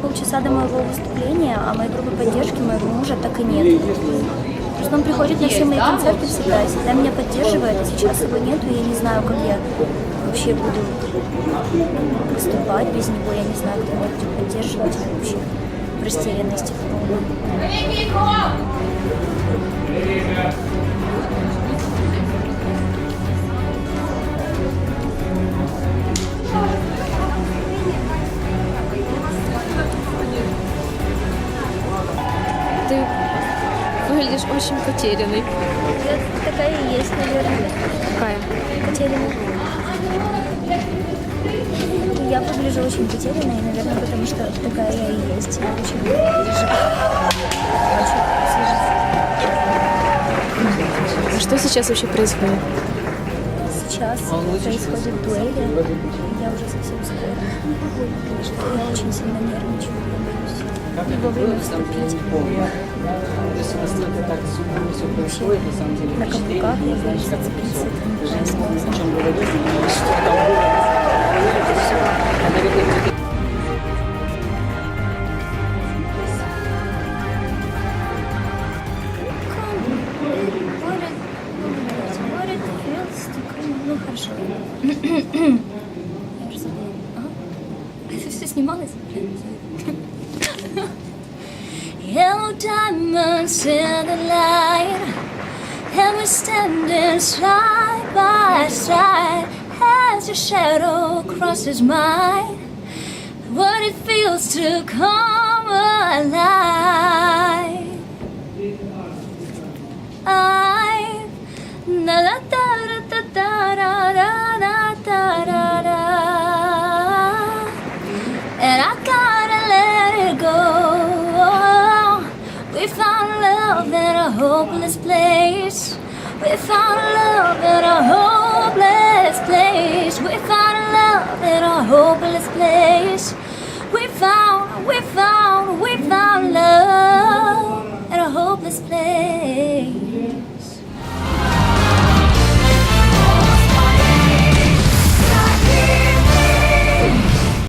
полчаса до моего выступления, а моей группы поддержки моего мужа так и нет. То есть он приходит на все мои концерты всегда, всегда меня поддерживает, а сейчас его нету, и я не знаю, как я вообще буду выступать без него, я не знаю, кто меня будет поддерживать, я вообще в растерянности. полной. Ты выглядишь очень потерянной. Я такая и есть, наверное, Какая? потерянная. Я выгляжу очень потерянной, наверное, потому что такая я и есть. Я очень переживаю. А что сейчас вообще происходит? Сейчас происходит дуэль. Я уже совсем скоро. Что я очень сильно нервничаю. Я боюсь не вовремя вступить. Если настолько так все происходит, на самом деле, На каблуках я боюсь зацепиться. Даже не знаю, о чем говорить, но что там было. хорошо. Я уже забыла. А? Это все снималось? Yellow diamonds in the light And we're standing side by side As your shadow crosses mine What it feels to come alive Hopeless place. We found love in a hopeless place. We found love in a hopeless place. We found, we found, we found